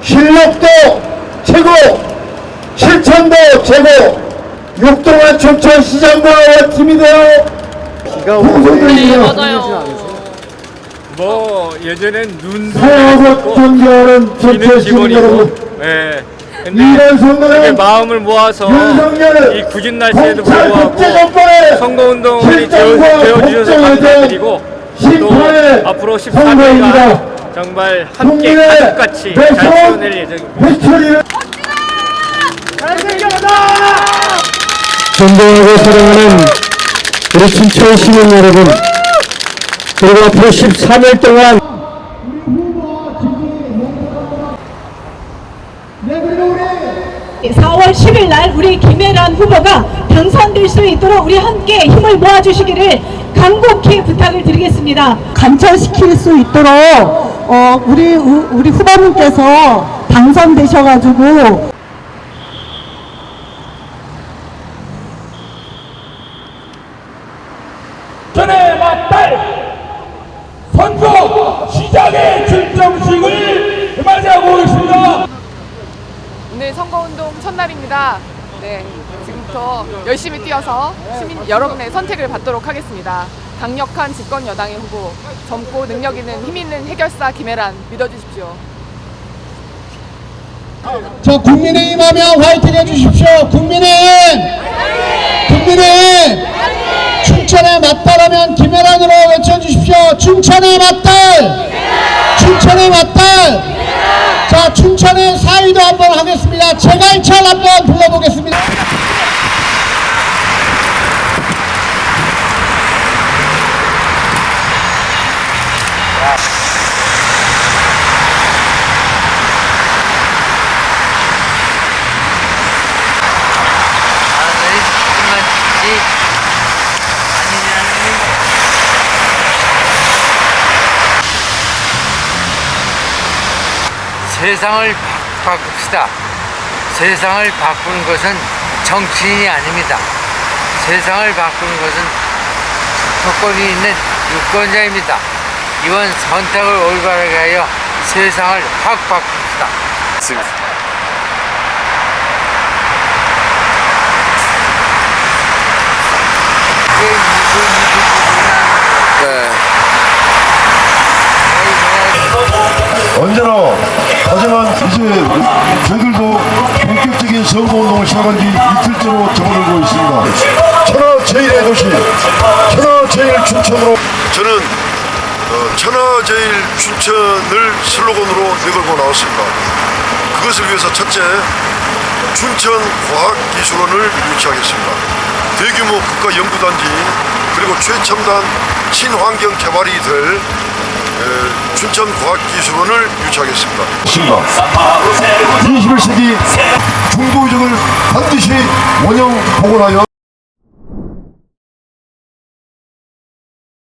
실력도 최고, 실천도 최고, 육동한 춘천시장과 팀이 되어 네, 방송들입니다. 맞아요. 뭐 예전엔 눈도 사하고 존경하는 비는 춘천 시민 기본이고 여러분, 예. 근데 이번 이렇게 선거는 마음을 모아서 이 굳은 날씨에도 불구하고 실정과 되어주셔서 감사드리고 또 앞으로 선거입니다. 14일간 정말 함께 가족같이 잘 지원할 예정입니다. 존경하고 사랑하는 우리 춘천 시민 여러분 그리고 앞으로 13일 동안 4월 10일 날 우리 김혜란 후보가 당선될 수 있도록 우리 함께 힘을 모아주시기를 간곡히 부탁을 드리겠습니다. 관철시킬 수 있도록 어, 우리 우- 우리 후보님께서 당선되셔가지고 전에 맞달 선거 시작의 출정식을 맞이하고 있습니다. 오늘 선거운동 첫날입니다. 네, 지금부터 열심히 뛰어서 시민 여러분의 선택을 받도록 하겠습니다. 강력한 집권 여당의 후보, 젊고 능력 있는 힘 있는 해결사 김혜란 믿어주십시오. 저 국민의힘 하면 화이팅 해주십시오. 국민의힘! 국민의힘! 춘천에 맞달하면 김혜란으로 외쳐주십시오. 춘천에 맞달! 춘천에 맞달! 자, 춘천의 사위도 한번 하겠습니다. 제갈철 한번 불러보겠습니다. 세상을 바- 바꿉시다. 세상을 바꾸는 것은 정치인이 아닙니다. 세상을 바꾸는 것은 특권이 있는 유권자입니다. 이번 선택을 올바르게 하여 세상을 확 바꿉시다. 언제나 하지만 이제 저희들도 본격적인 선거운동을 시작한 지 이틀째로 접어들고 있습니다. 천하 제일의 도시, 천하 제일 춘천으로 저는 어, 천하 제일 춘천을 슬로건으로 내걸고 나왔습니다. 그것을 위해서 첫째, 춘천과학기술원을 유치하겠습니다. 대규모 국가연구단지 그리고 최첨단 친환경 개발이 될 에, 춘천과학기술원을 유치하겠습니다. 21세기 중도의적을 반드시 원형 복원하여